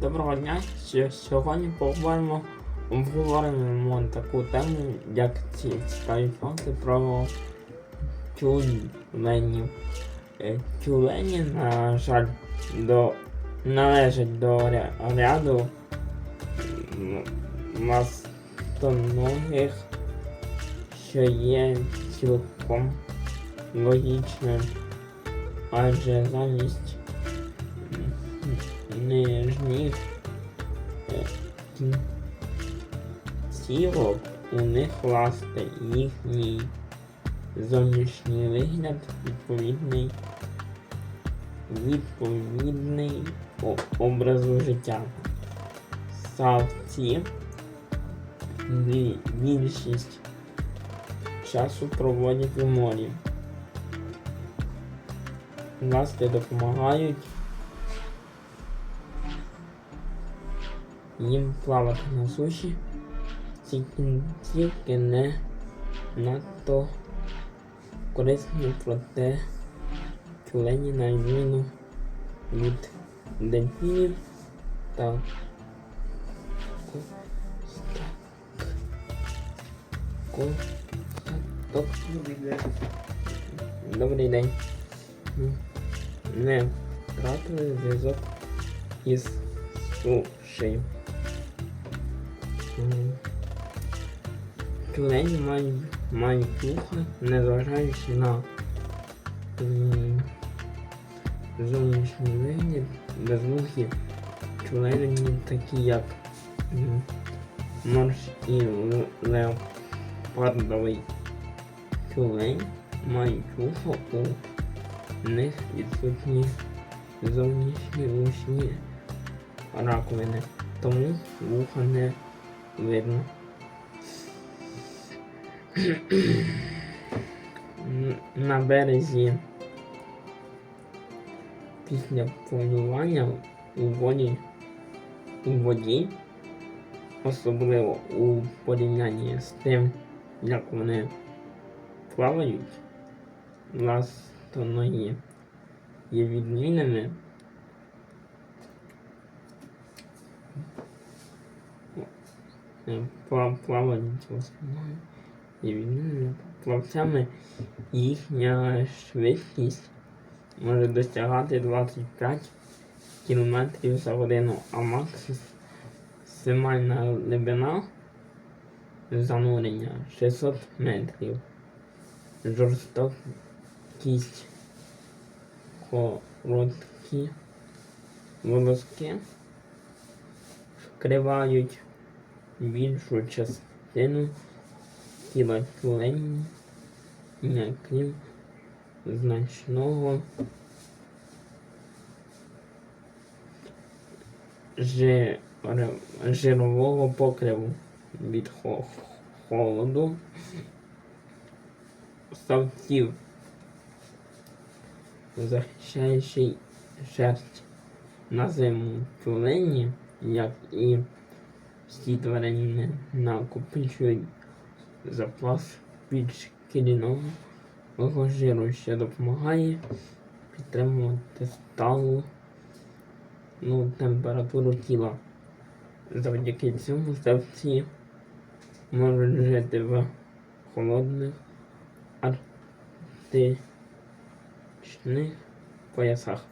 Доброго дня. Сьогодні поговоримо обговоримо таку тему, як ці цікаві про тюленів. Е, Тюлені, на жаль, до, належать до ря- ряду мастоногих, що є цілком логічним, адже замість нижніх цілок у них власне їхній зовнішній вигляд відповідний відповідний образу життя. Савці більшість часу проводять у морі. Власне допомагають їм плавати на суші, кінцівки не надто корисні, проте тюлені на відміну від дельфінів та косток. Добрий день. Не втратили зв'язок із сушею. Тюлені мають, мають вуха, незважаючи на м, зовнішній вигляд, безвухі тюлені такі як м, морж і леопардовий тюлень мають вухо, у них відсутні зовнішні ушні раковини, тому вуха не видно. На березі після полювання у воді у воді, особливо у порівнянні з тим, як вони плавають, ластоногі є відмінними Е, пла- плавають в і відмінними плавцями їхня швидкість може досягати 25 км за годину, а максимальна глибина занурення 600 метрів. Жорстокість короткі волоски вкривають більшу частину тіла тюлені, крім значного жир- жирового покриву від холоду ставців, захищаючи шерсть на зиму тюлені, як і всі тварини накопичують запас підшкіряного жиру, що допомагає підтримувати сталу ну, температуру тіла. Завдяки цьому ставці можуть жити в холодних арктичних поясах.